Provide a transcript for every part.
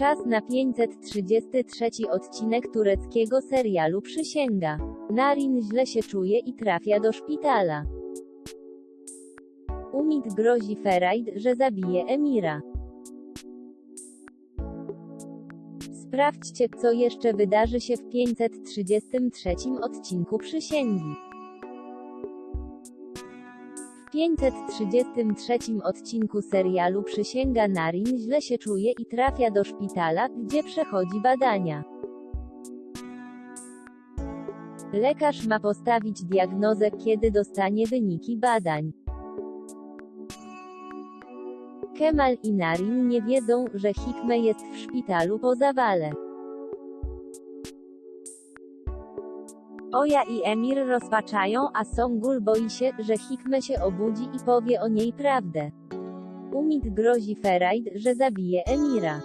Czas na 533 odcinek tureckiego serialu Przysięga. Narin źle się czuje i trafia do szpitala. Umid grozi Feraid, że zabije Emira. Sprawdźcie, co jeszcze wydarzy się w 533 odcinku Przysięgi. W 533 odcinku serialu Przysięga Narin źle się czuje i trafia do szpitala, gdzie przechodzi badania. Lekarz ma postawić diagnozę, kiedy dostanie wyniki badań. Kemal i Narin nie wiedzą, że Hikme jest w szpitalu po zawale. Oja i Emir rozpaczają, a Songul boi się, że Hikme się obudzi i powie o niej prawdę. Umid grozi Feraid, że zabije Emira.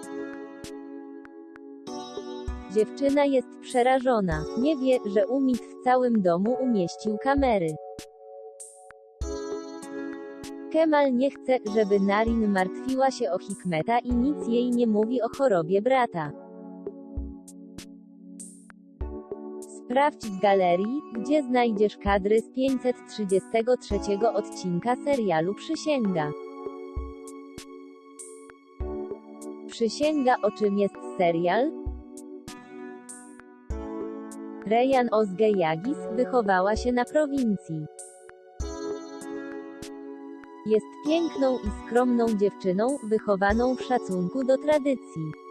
Dziewczyna jest przerażona. Nie wie, że Umid w całym domu umieścił kamery. Kemal nie chce, żeby Narin martwiła się o Hikmeta i nic jej nie mówi o chorobie brata. Sprawdź w galerii, gdzie znajdziesz kadry z 533 odcinka serialu Przysięga. Przysięga o czym jest serial? Rejan Ozge Jagis wychowała się na prowincji. Jest piękną i skromną dziewczyną, wychowaną w szacunku do tradycji.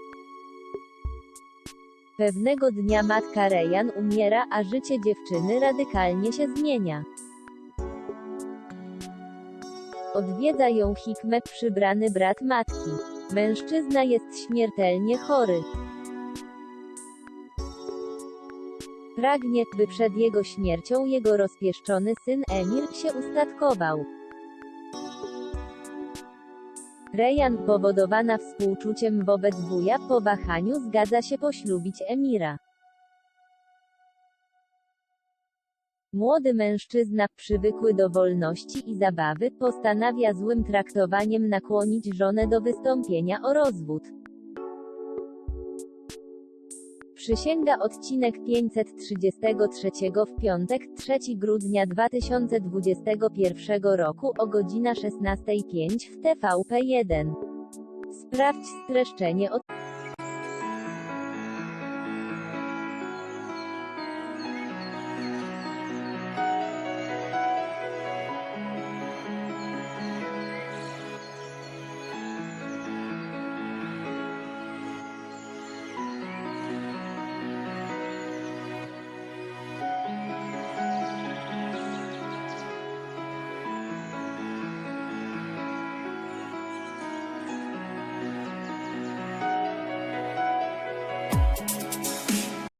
Pewnego dnia matka Rejan umiera, a życie dziewczyny radykalnie się zmienia. Odwiedza ją Hikmet przybrany brat matki. Mężczyzna jest śmiertelnie chory. Pragnie, by przed jego śmiercią jego rozpieszczony syn Emir się ustatkował. Rejan, powodowana współczuciem wobec wuja, po wahaniu zgadza się poślubić Emira. Młody mężczyzna, przywykły do wolności i zabawy, postanawia złym traktowaniem nakłonić żonę do wystąpienia o rozwód. Przysięga odcinek 533 w piątek 3 grudnia 2021 roku o godzina 16.05 w TVP1. Sprawdź streszczenie od